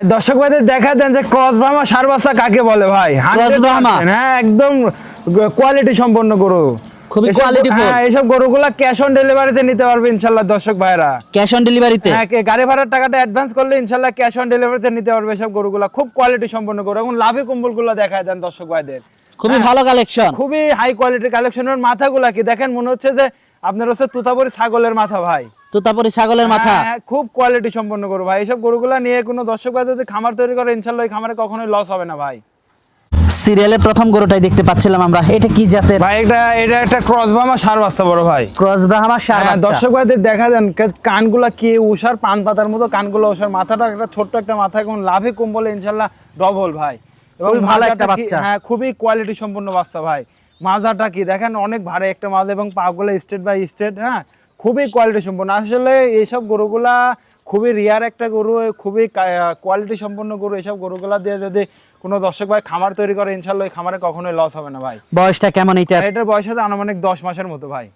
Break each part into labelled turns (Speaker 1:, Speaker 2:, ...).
Speaker 1: দর্শক ভাইদের দেখা দেন যে ক্রস ব্রাহ্মা সার বাচ্চা কাকে বলে ভাই? হ্যাঁ একদম কোয়ালিটি সম্পন্ন গরু। হ্যাঁ এইসব গরুগুলা ক্যাশ অন ডেলিভারিতে নিতে পারবে ইনশাল্লাহ দর্শক ভাইরা
Speaker 2: ক্যাশ অন ডেলিভারিতে
Speaker 1: হ্যাঁ গাড়ি ভাড়ার টাকাটা অ্যাডভান্স করলে ইনশাল্লাহ ক্যাশ অন ডেলিভারিতে নিতে পারবে এসব গরুগুলা। খুব কোয়ালিটি সম্পন্ন গরু এবং লাভে কম্বলগুলো দেখায় দেন দর্শক ভাইদের।
Speaker 2: খুবই ভালো কালেকশন
Speaker 1: খুবই হাই কোয়ালিটির কালেকশনের মাথাগুলা কি দেখেন? মনে হচ্ছে যে আপনার হচ্ছে তুতাপুরি ছাগলের মাথা ভাই।
Speaker 2: তো তারপরে ছাগলের মাথা?
Speaker 1: হ্যাঁ, হ্যাঁ, খুব কোয়ালিটি সম্পন্ন গরু ভাই। এইসব গরুগুলা নিয়ে কোনো দর্শক ভাই যদি খামার তৈরি করে ইনশাল্লাহ ওই খামারে কখনোই লস হবে না ভাই।
Speaker 2: সিরিয়ালের প্রথম গরুটাই দেখতে পাচ্ছিলাম আমরা। এটা কি জাতের?
Speaker 1: ভাই এটা এটা একটা ক্রস বামা সার বাচ্চা বড় ভাই।
Speaker 2: ক্রস ব্রাহ্মা সার
Speaker 1: হ্যাঁ, দর্শক ভাইদের দেখা দেন কানগুলা কি উষার পান পাতার মতো কানগুলো উষার মাথাটা একটা ছোট্ট একটা মাথা এখন লাভে কম্বলে ইনশাল্লাহ ডবল ভাই। এবং
Speaker 2: ভালো একটা বাচ্চা।
Speaker 1: হ্যাঁ খুবই কোয়ালিটি সম্পন্ন বাচ্চা ভাই। মাজাটা কি? দেখেন অনেক ভারী একটা মাজা এবং পাগুলো স্টেট বাই স্টেট হ্যাঁ? খুবই কোয়ালিটি সম্পন্ন। আসলে এইসব গরুগুলা খুবই রিয়ার একটা গরু খুবই কোয়ালিটি সম্পন্ন গরু। এইসব গরুগুলা দিয়ে যদি কোনো দর্শক ভাই খামার তৈরি করে ইনশাল্লাহ ওই খামারে কখনোই লস হবে না ভাই।
Speaker 2: বয়সটা কেমন এটার
Speaker 1: এটার বয়স আছে আনুমানিক দশ মাসের মতো ভাই।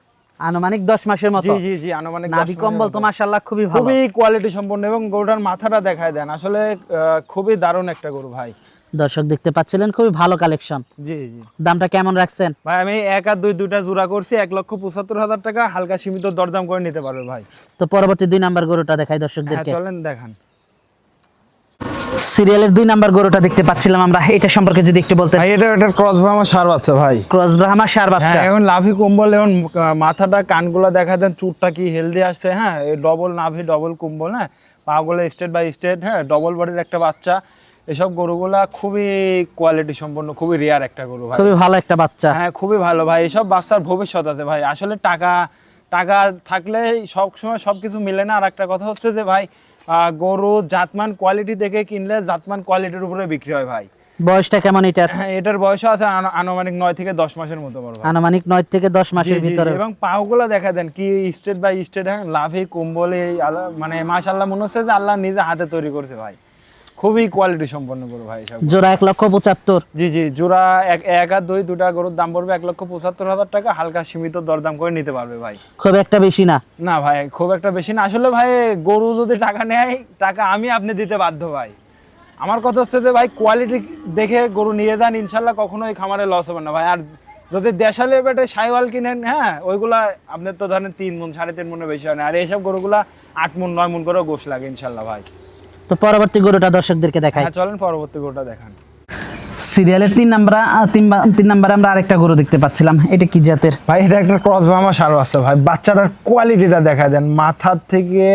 Speaker 2: আনুমানিক দশ মাসের মতো?
Speaker 1: জি জি জি আনুমানিক
Speaker 2: নাভি কম্বল। তো মাশাআল্লাহ খুবই ভালো।
Speaker 1: খুবই কোয়ালিটি সম্পন্ন এবং গরুটার মাথাটা দেখায় দেন। আসলে আহ, খুবই দারুণ একটা গরু ভাই।
Speaker 2: দর্শক দেখতে পাচ্ছিলেন খুবই ভালো কালেকশন
Speaker 1: জি জি।
Speaker 2: দামটা কেমন রাখছেন?
Speaker 1: ভাই আমি এক আর দুই দুইটা জোড়া করছি এক লক্ষ পঁচাত্তর হাজার টাকা হালকা সীমিত দরদাম করে নিতে পারবে ভাই।
Speaker 2: তো পরবর্তী দুই নাম্বার গরুটা দেখাই
Speaker 1: হ্যাঁ
Speaker 2: দর্শকদেরকে
Speaker 1: চলেন দেখান।
Speaker 2: সিরিয়ালের দুই নাম্বার গরুটা দেখতে পাচ্ছিলাম আমরা এটা সম্পর্কে যদি একটু বলতে
Speaker 1: ভাই এটা একটা ক্রস আমার সার বাচ্চা ভাই।
Speaker 2: ক্রস ব্রাহ্মা সার বাচ্চা।
Speaker 1: হ্যাঁ এখন লাভি কম্বল আহ, মাথাটা কানগুলো দেখা দেন চুটটা কি হেলদি আসছে হ্যাঁ ডবল নাভি ডবল কম্বল হ্যাঁ পাগুলো স্টেট বাই স্টেট হ্যাঁ ডবল বডির একটা বাচ্চা। এসব গরুগুলা খুবই কোয়ালিটি সম্পন্ন খুবই রেয়ার একটা গরু ভাই।
Speaker 2: খুবই ভালো একটা বাচ্চা।
Speaker 1: হ্যাঁ খুবই ভালো ভাই। এসব বাচ্চার ভবিষ্যৎ আছে ভাই। আসলে টাকা টাকা থাকলে সব সময় সব কিছু মিলে না। আর একটা কথা হচ্ছে যে ভাই গরু জাতমান কোয়ালিটি দেখে কিনলে জাতমান কোয়ালিটির উপরে বিক্রি হয় ভাই।
Speaker 2: বয়সটা কেমন এটার?
Speaker 1: হ্যাঁ এটার বয়স আছে আনুমানিক নয় থেকে দশ মাসের মতো বড়
Speaker 2: আনুমানিক নয় থেকে দশ মাসের ভিতরে।
Speaker 1: এবং পাগুলো দেখা দেন কি স্টেট বাই স্টেট হ্যাঁ লাভে কম্বলে মানে মাশাল্লাহ মনে হচ্ছে যে আল্লাহ নিজে হাতে তৈরি করছে ভাই। খুবই কোয়ালিটি সম্পন্ন গরু ভাই সব
Speaker 2: জোড়া এক লক্ষ পঁচাত্তর।
Speaker 1: জি জি জোড়া এক এক আর দুই দুটা গরুর দাম পড়বে এক লক্ষ পঁচাত্তর হাজার টাকা হালকা সীমিত দরদাম করে নিতে পারবে ভাই।
Speaker 2: খুব একটা বেশি না।
Speaker 1: না ভাই খুব একটা বেশি না। আসলে ভাই গরু যদি টাকা নেয় টাকা আমি আপনি দিতে বাধ্য ভাই। আমার কথা হচ্ছে যে ভাই কোয়ালিটি দেখে গরু নিয়ে যান ইনশাল্লাহ কখনোই খামারে লস হবে না ভাই। আর যদি দেশালে বেটে সাইওয়াল কিনেন হ্যাঁ ওইগুলা আপনার তো ধরেন তিন মন সাড়ে তিন মনে বেশি হয় না। আর এইসব গরুগুলা আট মন নয় মন করেও গোশ লাগে ইনশাল্লাহ ভাই।
Speaker 2: তো পরবর্তী গরুটা দর্শকদেরকে দেখাই।
Speaker 1: হ্যাঁ চলেন পরবর্তী গরুটা দেখান।
Speaker 2: সিরিয়ালের তিন নাম্বার তিন নাম্বারে আমরা আরেকটা গরু দেখতে পাচ্ছিলাম। এটা কি জাতের?
Speaker 1: ভাই এটা একটা ক্রস বামা সার বাচ্চা ভাই। বাচ্চাটার কোয়ালিটিটা দেখা দেন। মাথার থেকে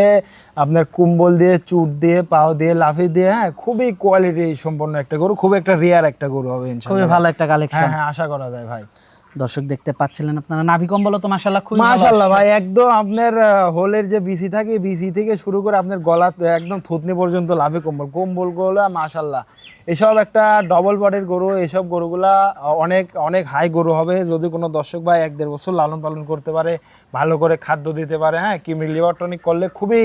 Speaker 1: আপনার কুম্বল দিয়ে চুট দিয়ে পাও দিয়ে লাফি দিয়ে হ্যাঁ খুবই কোয়ালিটি সম্পন্ন একটা গরু। খুব একটা রেয়ার একটা গরু হবে
Speaker 2: খুবই ভালো একটা কালেকশন
Speaker 1: হ্যাঁ হ্যাঁ আশা করা যায় ভাই।
Speaker 2: দর্শক দেখতে পাচ্ছিলেন আপনারা। নাভি কম্বল তো মাশাআল্লাহ ভালো
Speaker 1: মাশাআল্লাহ ভাই একদম আপনার হোলের যে বিসি থাকে বিসি থেকে শুরু করে আপনার গলা একদম থুতনি পর্যন্ত লাভে কম্বল। কম্বলগুলো মাশাআল্লাহ। এসব একটা ডবল বডির গরু এসব গরুগুলা অনেক অনেক হাই গরু হবে। যদি কোনো দর্শক ভাই এক দেড় বছর লালন পালন করতে পারে ভালো করে খাদ্য দিতে পারে হ্যাঁ কি লিভার টনিক করলে খুবই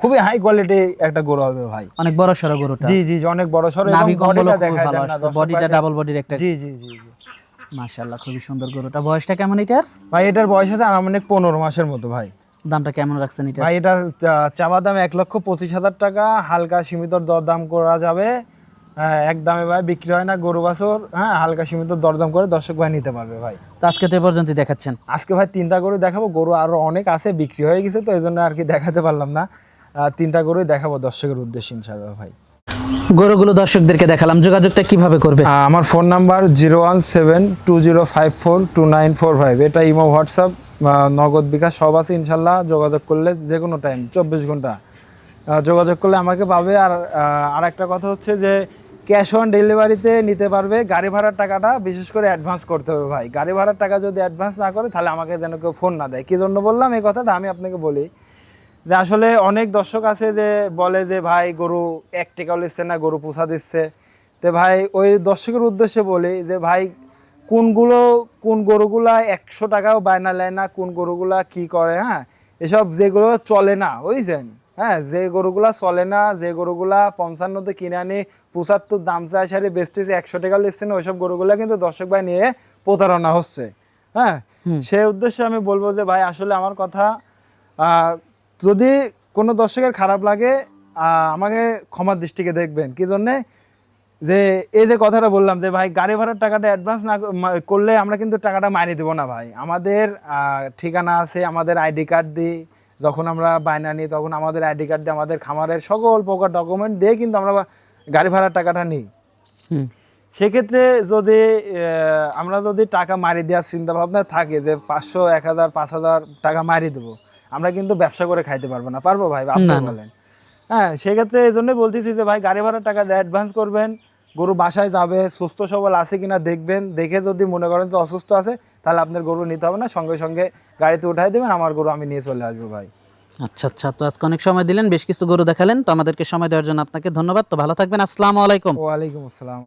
Speaker 1: খুবই হাই কোয়ালিটি একটা গরু হবে ভাই।
Speaker 2: অনেক বড় সড়ো গরুটা।
Speaker 1: জি জি জি, অনেক বড় সর এবং বডিটা
Speaker 2: ভালো
Speaker 1: দেন না
Speaker 2: বডিটা ডাবল বডির একটা
Speaker 1: জি জি জি জি।
Speaker 2: মাশাআল্লাহ খুবই সুন্দর গরুটা। বয়সটা কেমন এটার?
Speaker 1: ভাই এটার বয়স আছে আনুমানিক পনেরো মাসের মতো ভাই।
Speaker 2: দামটা কেমন রাখছেন এটা
Speaker 1: ভাই এটার চা- চাওয়া দাম এক লক্ষ পঁচিশ হাজার টাকা। হালকা সীমিত দরদাম করা যাবে। হ্যাঁ, এক দামে ভাই বিক্রি হয় না গরু বাছর। হ্যাঁ হালকা সীমিত দরদাম করে দর্শক ভাই নিতে পারবে ভাই।
Speaker 2: তো আজকে তো এ পর্যন্ত দেখাচ্ছেন।
Speaker 1: আজকে ভাই তিনটা গরু দেখাবো। গরু আরও অনেক আছে বিক্রি হয়ে গেছে তো এই জন্য আর কি দেখাতে পারলাম না। তিনটা গরুই দেখাবো দর্শকের উদ্দেশ্যে ইনশাআল্লাহ ভাই।
Speaker 2: গরুগুলো দর্শকদেরকে দেখালাম। যোগাযোগটা কীভাবে করবে?
Speaker 1: আমার phone number zero one seven two zero five four two nine four five. এটা ইমো, হোয়াটসঅ্যাপ নগদ বিকাশ, সব আছে ইনশাল্লাহ। যোগাযোগ করলে যে কোনো টাইম চব্বিশ ঘণ্টা। যোগাযোগ করলে আমাকে পাবে। আর আর একটা কথা হচ্ছে যে ক্যাশ অন ডেলিভারিতে নিতে পারবে। গাড়ি ভাড়ার টাকাটা বিশেষ করে অ্যাডভান্স করতে হবে ভাই। গাড়ি ভাড়ার টাকা যদি অ্যাডভান্স না করে, তাহলে আমাকে যেন কেউ ফোন না দেয়। কী জন্য বললাম? এই কথাটা আমি আপনাকে বলি। যে আসলে অনেক দর্শক আছে যে বলে যে ভাই গরু এক টেকাও নিচ্ছে না গরু পোষা দিচ্ছে। তো ভাই ওই দর্শকের উদ্দেশ্যে বলি যে ভাই কোনগুলো কোন গরুগুলা একশো টাকাও বায়না নেয় না কোন গরুগুলা কি করে হ্যাঁ? এসব যেগুলো চলে না বুঝছেন? হ্যাঁ যে গরুগুলা চলে না যে গরুগুলা পঞ্চান্নতে কিনে আনি পঁচাত্তর দাম চায় সারি বেচতেছে একশো টাকা লিখছে না ওইসব গরুগুলা কিন্তু দর্শক ভাই নিয়ে প্রতারণা হচ্ছে। হ্যাঁ? সেই উদ্দেশ্যে আমি বলব যে ভাই আসলে আমার কথা যদি কোনো দর্শকের খারাপ লাগে আমাকে ক্ষমার দৃষ্টিকে দেখবেন। কি জন্যে? যে এই যে কথাটা বললাম যে ভাই গাড়ি ভাড়ার টাকাটা অ্যাডভান্স না করলে আমরা কিন্তু টাকাটা মারিয়ে দেবো না ভাই। আমাদের ঠিকানা আছে আমাদের আইডি কার্ড দিই যখন আমরা বায়না নিই তখন আমাদের আইডি কার্ড দিয়ে আমাদের খামারের সকল প্রকার ডকুমেন্ট দিয়ে কিন্তু আমরা গাড়ি ভাড়ার টাকাটা নিই। সেক্ষেত্রে যদি আমরা যদি টাকা মারি দেওয়ার চিন্তা ভাবনা থাকে যে পাঁচশো এক হাজার পাঁচ হাজার টাকা মারি দেবো আমরা কিন্তু ব্যবসা করে খাইতে পারব না। পারব ভাই আপনি। বলেন। হ্যাঁ সেক্ষেত্রে এই জন্যই বলতেছি যে ভাই গাড়ি ভাড়ার টাকা অ্যাডভান্স করবেন। গরু বাসায় যাবে সুস্থ সবল আছে কিনা দেখবেন। দেখে যদি মনে করেন যে অসুস্থ আছে তাহলে আপনার গরু নিতে হবে না। সঙ্গে সঙ্গে গাড়িতে উঠাই দেবেন আমার গরু আমি নিয়ে চলে আসব ভাই।
Speaker 2: আচ্ছা আচ্ছা তো আজকে অনেক সময় দিলেন বেশ কিছু গরু দেখালেন। তো আমাদেরকে সময় দেওয়ার জন্য আপনাকে ধন্যবাদ। তো ভালো থাকবেন আসসালামু আলাইকুম।
Speaker 1: ওয়ালাইকুম আসসালাম।